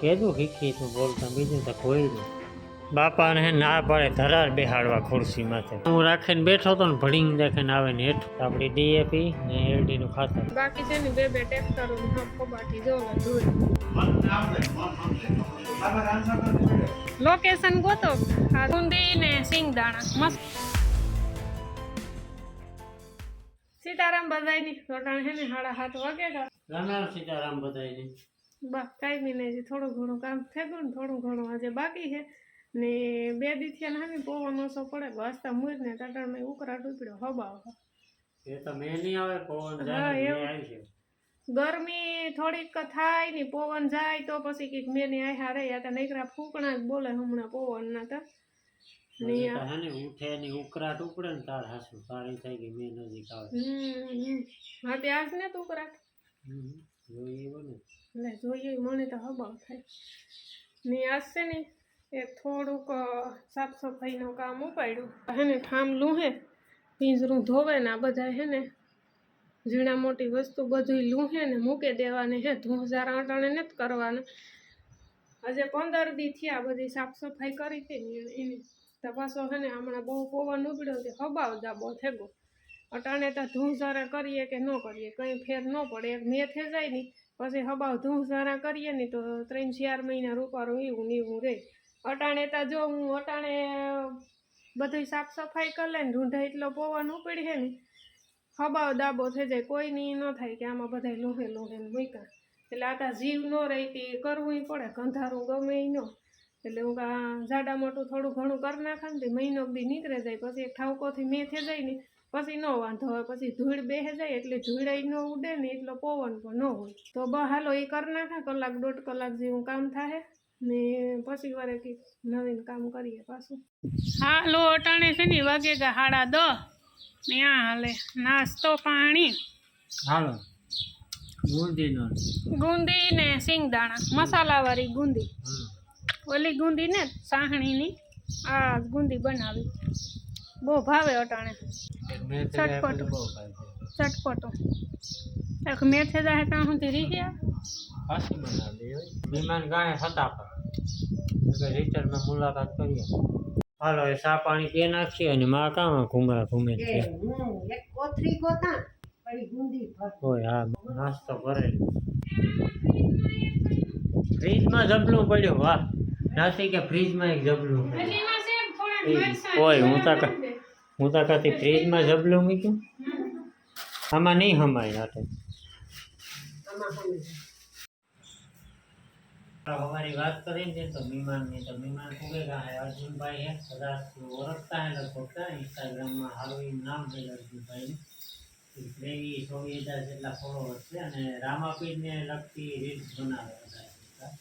કીધું શીખી તું બોલતા બીજું તો કોઈ નહીં. બાપાને ના પડે ધરાર બેહાડવા ખુરશી માથે. હું રાખીને બેઠો તો ને ભડીંગ રાખીને આવે ને હેઠ. આપણી ડીએપી ને એલડી નું ખાતર બાકી છે ને બે બે કબાટી લોકેશન ગોતો. બુંદી ને સિંગદાણા મસ્ત. સીતારામ બધાયની. રોટાણ છે ને સાડા સાત વાગે સીતારામ બધાય બસ કાંઈ બી નહીં થોડું ઘણું કામ થઈ ગયું ને થોડું ઘણું આજે બાકી છે. ને બે દીથી ને હામી પવન ઓછો પડે વાસ્તા મૂર ને ટટરમાં ઉકળાટ ઉપડ્યો હબાવ એ તો મેં નહીં આવે પવન જાય. મેં ગરમી થોડીક થાય ને પવન જાય તો પછી કંઈક ને આહા રે આ તો નકરા ફૂકણા જ બોલે હમણાં પવન ના તો. તો ઉઠે ને ઉકરાટ ઉપડે ને તાર હાસુ તારી થઈ ગઈ મેં નજીક આવે. હમ હા તે આજ ને તું કરા હમ. જોઈએ ને એટલે જોઈએ મને તો હબાવ થાય. ને છે ને, એ થોડુંક સાફ સફાઈનું કામ ઉપાડ્યું. હે ને લૂહે હે, પિંજરું ધોવે ને આ બધા હે ને, ઝીણા મોટી વસ્તુ બધું લૂહે ને મૂકી દેવાની હે ધોઝારા અટાણે નથી કરવાના. આજે પંદર દી થયા બધી સાફ સફાઈ કરી હતી ને એની. તપાસો હે ને હમણાં બહુ પવન ઉપડ્યો તે હબાવ દાબો થેગો અટાણે તો ધૂંઝારા કરીએ કે ન કરીએ, કંઈ ફેર ન પડે. એક મેં થઈ જાય ને પછી હબાવ ધૂંઝારા કરીએ ને તો ત્રણ ચાર મહિના રૂપારું એવું ને એવું રહે અટાણે તા જો હું અટાણે બધી સાફ સફાઈ કરી લે ને ઢૂંઢા એટલો પવન ઉપડી છે ને, હબાવ દાબો થઈ જાય, કોઈની ન થાય કે આમાં બધા લોહે લોહે મૂક્યા. એટલે આ જીવ ન રહેતી કરવું પડે કંધારું ગમે ન. એટલે હું કા જાડા મોટું થોડું ઘણું કરી નાખે ને મહિનો બી નીકળે જાય, પછી એક ઠાવકોથી મેં થઈ જાય ને પછી નો વાંધો હોય પછી ધૂળ બેસે જાય એટલે ધૂળાઈ ન ઉડે ને એટલો પવન પણ ન હોય. તો બ હાલો એ કરી નાખે કલાક દોઢ કલાક જેવું કામ થાય ને પછી વારે નવીન કામ કરીએ પાછું. હાલો અટાણે છે ને વાગે ગા હાડા દો. આ હાલે નાસ્તો પાણી. હાલો. બુંદીનો ગુંદી ને સિંગદાણા મસાલાવાળી ગુંદી. ઓલી ગુંદી ને સાહણીની આ ગુંદી બનાવી. બહુ ભાવે અટાણે. મેં તો ચટપટું. બહુ ખાય છે ચટપટો એક મેથે જાય ત્યાં સુધી રીહ્યા પાછી બનાવી દે વિમાન ગાય હતા પણ એટલે રિટર્નમાં મુલાકાત કરીએ હાલો એ સા પાણી પી નાખીએ અને માં કામ ઘુમરા ઘૂમે છે હોય હા નાસ્તો કરે ફ્રીજમાં જબલું પડ્યું વાહ નાસી કે ફ્રીજમાં એક જબલું પડ્યું. ઓય હું તો ક- હું તો કહેતી ફ્રીજમાં જબલું મૂક્યું. આમાં નહીં હમાય નાટક અમારી વાત કરી ને તો વિમાનની તો વિમાન કુબેગા હે અર્જુનભાઈ હે કદાચ ઓળખતા હે લગભગ કા ઇન્સ્ટાગ્રામમાં હારું એવું નામ છે અર્જુનભાઈ ત્રેવીસ ચોવીસ હજાર જેટલા ફોલોવર છે અને રામાપીરને લગતી રીલ્સ બનાવે બધા.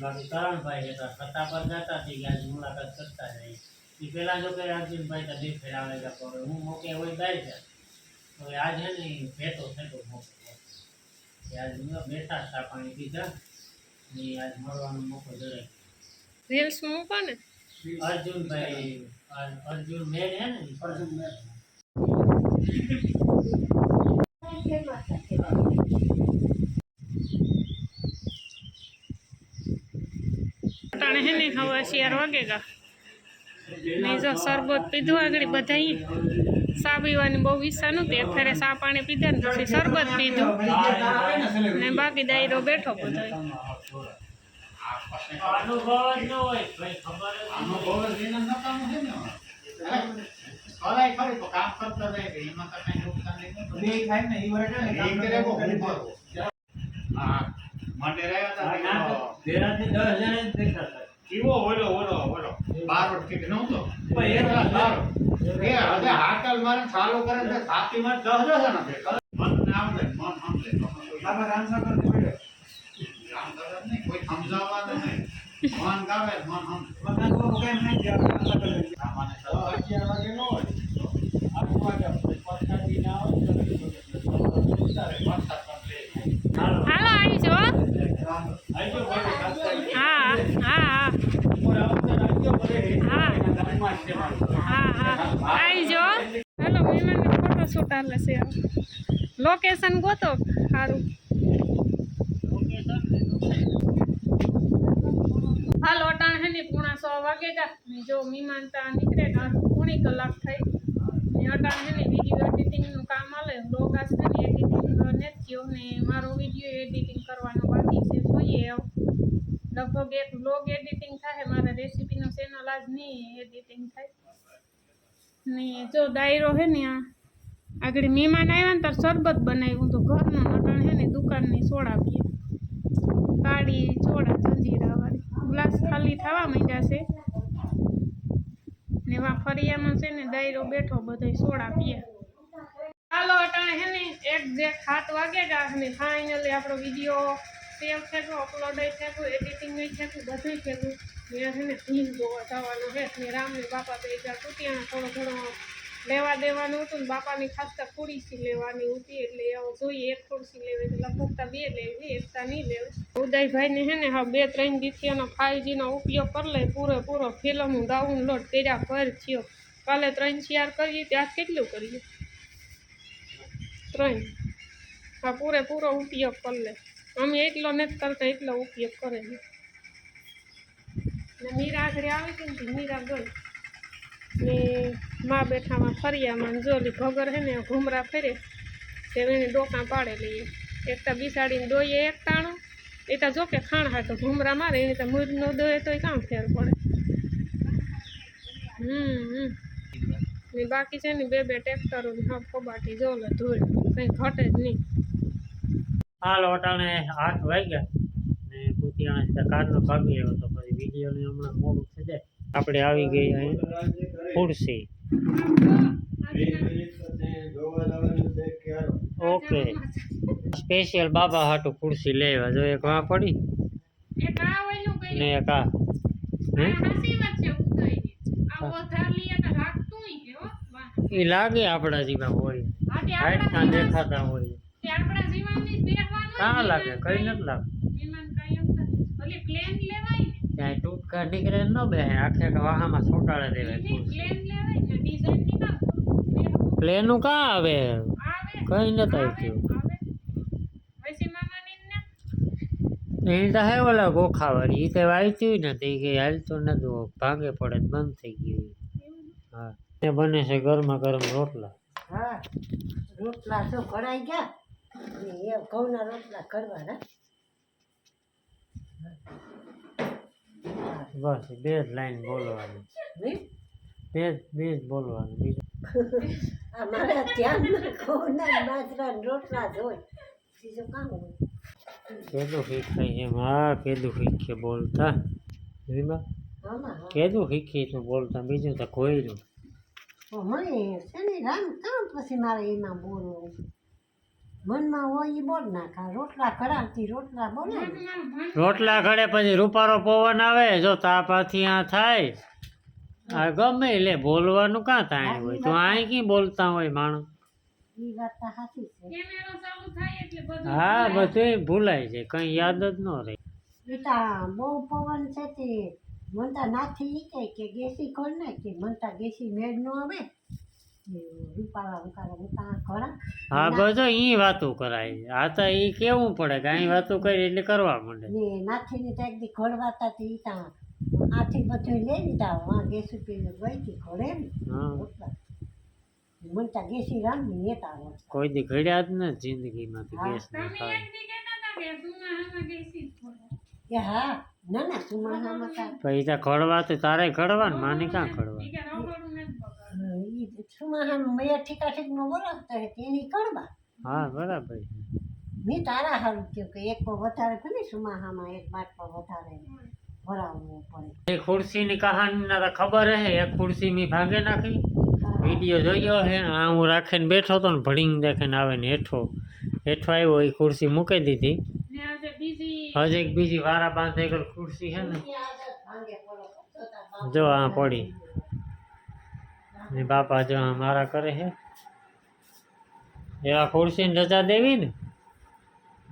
બાકી કરણભાઈ હતા છતાં પર જતા હતી કે આજ મુલાકાત કરતા જાય. એ પહેલાં જો કે અર્જુનભાઈ તો બે ફેર પણ હું મોકે હોય ગાય છે તો આજ હે ને ભેટો થતો મોકો. આજ બેઠા હતા પાણી પીધા ને આજ મળવાનો મોકો જડે રીલ્સ મૂકો ને. અર્જુનભાઈ અર્જુન મેળ હે ને અર્જુન મેળ અટાણે હે ને હવે શિયાર વાગે ને જો શરબત પીધું આગળ બધાઈ સા પીવાની બહુ ઈચ્છા નહોતી. અત્યારે સા પાણી પીધા ને પછી શરબત પીધું. ને બાકી દાયરો બેઠો બધો માટે રહ્યા થાય. કેવો ઓલો ઓલો ઓલો. બારો કે નહોતો પણ એ હવે હાકલ મારે ચાલુ કરે છે છાતીમાં દસ દસ જણા ભેગા. મન ના લે મન સમજે રામ કરે નહીં કોઈ સમજાવવા નહીં. મન ગાવે મન સમજે સામાન્ય સભા. હાલો. હાલો આવી જો આવજો ભાઈ. હા હા હા હા હા આવી જો હાલો મહેમાનનો ફોટો શૂટ આલે છે લોકેશન ગોતો સારું વાગેગા ને જો મીમાનતા નીકળે ને પોણી કલાક થઈ. ને અટાણ છે ને વીડિયો એડિટિંગનું કામ આલે બ્લોગ આજ ને એડિટિંગ ને ને મારો વીડિયો એડિટિંગ કરવાનો બાકી છે જોઈએ હવે. લગભગ એક બ્લોગ એડિટિંગ થાય, મારે રેસીપીનો ચેનલ આજ નહીં એડિટિંગ થાય. ને જો ડાયરો હે ને આ, આગળ મહેમાન આવ્યા ને તાર શરબત બનાવ્યું. તો ઘરનું નટણ હે ને દુકાનની સોડા પીએ. કાળી, સોડા, જંજીરા વાળી. ગ્લાસ ખાલી થવા માંડ્યા છે. ને વા ફરિયામાં છે ને ડાયરો બેઠો, બધાય સોડા પીએ. ચાલો અટાણે હે ને, એક સાત વાગે ગયા ને ફાઇનલી આપણો વીડિયો સેવ થયું અપલોડ થયું એડિટિંગ થયું બધું થયું મેં છે ને જોવા જવાનું છે ને રામને બાપા બે હજાર તૂટ્યા થોડો ઘણો લેવા દેવાનું હતું ને બાપાની ખાસતા ખુરશી લેવાની હતી, એટલે હવે જોઈએ, એક ખુરશી લેવી એટલે લગભગ તો બે લેવી એકતા નહીં લેવી. ઉદયભાઈને છે ને હા બે ત્રણ દીથી એનો ફાઈવજીનો ઉપયોગ કરી લે, પૂરેપૂરો ફિલ્મ ડાઉનલોડ કર્યા પર થયો. કાલે ત્રણ ચાર કરીએ, ત્યાં કેટલું કરીએ? ત્રણ. હા, પૂરેપૂરો ઉપયોગ કરી લે. અમે એટલો નથી કરતા, એટલો ઉપયોગ કરે છે. ને મીરા આગળ આવે છે ને મીરા ગઈ. ને મા બેઠામાં ફરિયામાં ને જો ઓલી ભગર હે ને, ઘૂમરા ફેરે, તે એને ડોકા પાડે લઈએ એકતા બિસાડીને દોઈએ એક તાણું એ તો જો કે ખાણ હા તો ઘૂમરા મારે, એને તો મૂર ન દોએ તો કામ ફેર પડે. હમ હમ. ને બાકી છે ને બે બે ટ્રેક્ટરો ને હા કબાટી જો ધૂળ કંઈ ઘટે જ નહીં. હાલ વટાણે આઠ વાગ્યા. ને કુતિયાણા કારનો ભાગી આવ્યો તો પછી વિડીયોને હમણાં મોડું થઈ જાય. આપણે આવી ગઈ અહીં ખુરશી. ઓકે. સ્પેશિયલ બાબા હાટું ખુરશી લેવા જો એક વાં પડી. ને એક. વાહ. એ લાગે આપણા જેવા હોય. હાઈટના આપણા દેખાતા હોય તે આપણા જીવનની જ બેહવાનું કાં લાગે? કઈ નથી લાગે. ત્યાં ટૂટકા નીકળે ન. બે આખે વાહામાં સોટાડે દેવાય પ્લેન લેવાય ને ડિઝાઇનની કાં આવે? કઈ નથી આવતું એની તો હે ઓલા ગોખાવાળી. એ તો વાંચ્યું નથી કે હાલતું નથી ભાંગે પડે બંધ થઈ ગયું હા. એ બને છે ગરમા ગરમ રોટલા. હા. રોટલા ગયા. એ ઘઉંના રોટલા કરવાના. બસ બે જ લાઈન બોલવાની. નહીં? બે જ બે જ બોલવાનું બીજું? અમારા મારા ધ્યાનમાં ઘઉંના ને રોટલા જ હોય. બીજું કામ હોય. કેદું શીખાય એમ હા કેદું શીખીએ બોલતા? રીમા કેદું શીખીએ તું બોલતા? બીજું તો કોઈ તો મને છે ને રામ કામ પછી મારે એમાં બોલવું. મનમાં હોય એ બોલ નાખા રોટલા કઢાવતી રોટલા બોલે રોટલા ઘડે પછી રૂપારો પવન આવે જો તાપાથી આ થાય. આ ગમે લે બોલવાનું કાં થાય હોય? તો અહીં કી બોલતા હોય માણસ? એ વાત તો સાચી છે. કેમેરો ચાલુ થાય એટલે બધું હા બધું ભૂલાય છે કઈ યાદ જ ન રહે. બેટા બહુ પવન છે તે મનતા નાથી નીકળે કે ગેસી ખોલ ને કે મનતા ગેસી મેળ ન આવે. હા બધો ઈ વાતું કરાય. આ તો ઈ કેવું પડે કે અહીં વાતું કરી એટલે કરવા માંડે. ને નાથીની તો એકદી ઘડવાતા તી તા આથી બધું લઈ લીધા. હા ગેસ પીને ગઈ તી ઘડે ને હા. રોટલા. મનતા ગેસી રામની નેતા રોટલા કોઈ દી ઘડ્યા જ ને જિંદગીમાંથી. ગેસ ના ખાય. દી સુમાહામાં હા. ના ના સુમાનામાં તા ત્યાં ખડવા તો તારે ખડવા ને માને ક્યાં ખડવા ઈ કે રગડું નથી બગાડવું. ઈ સુમાનામાં મેં ઠીકા ઠીકનો બોલાવતો હે તેની કડવા હા બરાબર મેં તારા હારું કહ્યું કે એક પર વધારે સુમાહામાં એક બાટ પર વધારે ભરાવવું પડે. એ ખુરશીની કહાની તો ખબર હે એક ખુરશી મેં ભાંગે નાખી. વીડિયો જોયો હે આ હું રાખીને બેઠો હતો ને ભણીને દેખાઈને આવે ને હેઠો. હેઠો આવ્યો એ ખુરશી મૂકી દીધી. ને આજે બીજી હજી એક બીજી વારા બાંધે ખુરશી છે ને. તો જો આ પડી. ને બાપા જો મારા કરે છે એવા ખુરશીને રજા દેવી ને?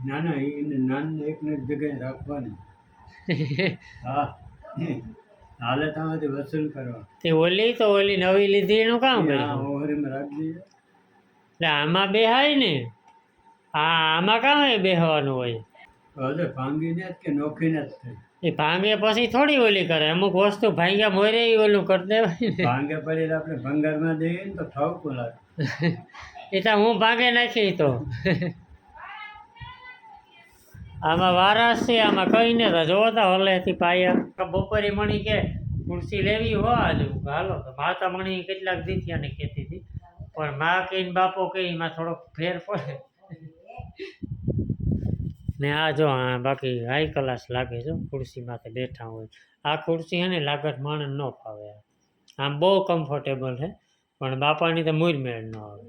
ના ના એને નાન એક જગ્યાએ રાખવાની. હા. હાલે તમારી વસૂલ કરવા. તે ઓલી તો ઓલી નવી લીધી એનું કામ કર્યું? ઓહરીમાં રાખી એટલે આમાં બેહાય ને? હા આમાં કામ બેહવાનું હોય? ભાંગીને જ કે નોખીને જ થઈ? એ ભાંગે પછી થોડી ઓલી કરે. અમુક વસ્તુ ભાંગ્યા મોરે ઈ ઓલું કરી દેવાય ને. ભાંગે પડેલા આપણે ભંગારમાં દઈએ ને તો ઠાવકું લાગે. એ તો હું ભાંગે નાખી તો. આમાં વારાસ છે આમાં કઈ ને તો જોવો તો હલેથી પાયા બપોરે મણી કે ખુરશી લેવી હો આજે. હું કહું, હાલો. તો માતા મણી કેટલાક દીથિયાને કહેતી હતી. પણ મા કહીને બાપો કહે એમાં થોડોક ફેર પડે. ને આ જો આ બાકી હાઈ ક્લાસ લાગે છે, ખુરશી માથે બેઠા હોય. આ ખુરશી હેને લાગત માણસ ન ફાવે. આમ બહુ કમ્ફર્ટેબલ છે પણ બાપાની તો મૂર મેળ ન આવે.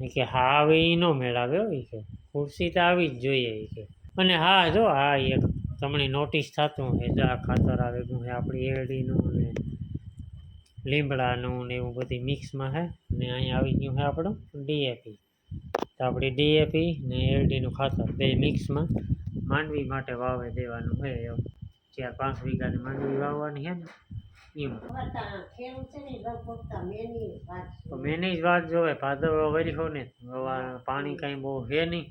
એ કે હા આવે એ ન મેળ આવે હો કે. ખુરશી તો આવી જ જોઈએ એ કે. અને હા, જો હા એક તમને નોટિસ થતું હે, જો આ ખાતર આવે હે, આપણી એરડીનું ને લીમડાનું ને એવું બધી મિક્સમાં હે, ને અહીંયા આવી ગયું હે આપણું ડીએપી તો આપણે ડીએપી ને એરડીનું ખાતર બે મિક્સમાં માંડવી માટે વાવે દેવાનું હોય એમ. ચાર પાંચ વીઘાની માંડવી વાવવાની છે ને મેની છે. જ વાત જોવે ભાદરવો વર્યો ને પાણી કાંઈ બહુ હે નહીં.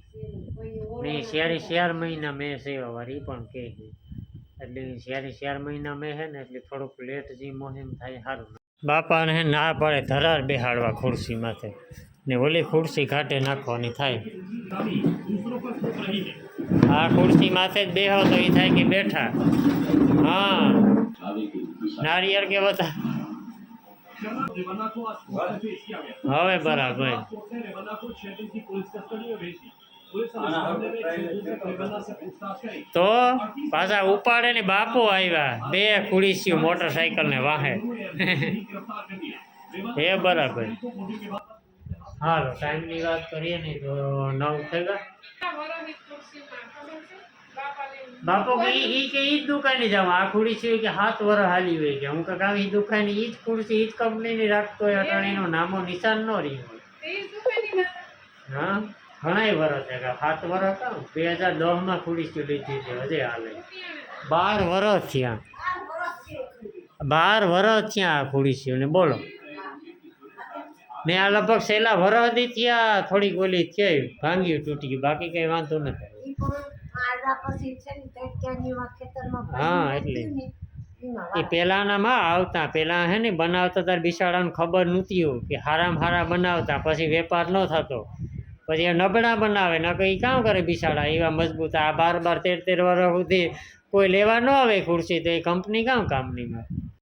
ને શિયાળી શિયાળ મહિના મેં સેવા વાળી પણ છે. એટલે શિયાળી શિયાળ મહિના મેં હે ને, એટલે થોડુંક લેટ જે મોહિમ થાય સારું બાપાને ના પડે, ધરાર બેહાડવા ખુરશી માથે. ને ઓલી ખુરશી ઘાટે નાખવાની થાય. આ ખુરશી માથે જ બેહો તો એ થાય કે બેઠા. હા. નારિયેળ કે બધા. હવે બરાબર. તો પાછા ઉપાડે ને બાપુ આવ્યા. બે ખુડીસીઓ મોટરસાયકલ ને વાહે. એ બરાબર. હાલો ટાઈમની વાત કરીએ ને તો નવ થઈ ગયા. બાપો કે ઈ કે ઈ જ દુકાને જાવ. આ ખુરશી કે હાથ વર હાલી હોય કે. હું કાંઈક આવી દુકાને ઈ જ ખુરશી, ઈ જ કંપનીની રાખતો હોય અટાણીનું નામો નિશાન ન હોય. એ હા? ઘણાય વરસ કે સાત વરસ હતા બે હજાર દસમાં ખુરશી લીધી છે, હજે હાલે. બાર વરસ થયા. બાર વરસ થયા આ ખુરશીઓને. બોલો. ને આ લગભગ છેલ્લા વરસથી થયા થોડીક ઓલી છે ભાંગી તૂટી ગઈ બાકી કઈ વાંધો નથી હા, એટલે. એ. પહેલાંનામાં આવતા પહેલાં હે ને બનાવતા ત્યારે બિસાડાને ખબર નહોતી કે હારામ હારા બનાવતા પછી વેપાર ન થતો પછી એ નબળા બનાવે ન કંઈ કામ કરે બિસાડા એવા મજબૂત આ બાર બાર તેર તેર વર્ષ સુધી કોઈ લેવા ન આવે ખુરશી તો એ કંપની કામ કામની માં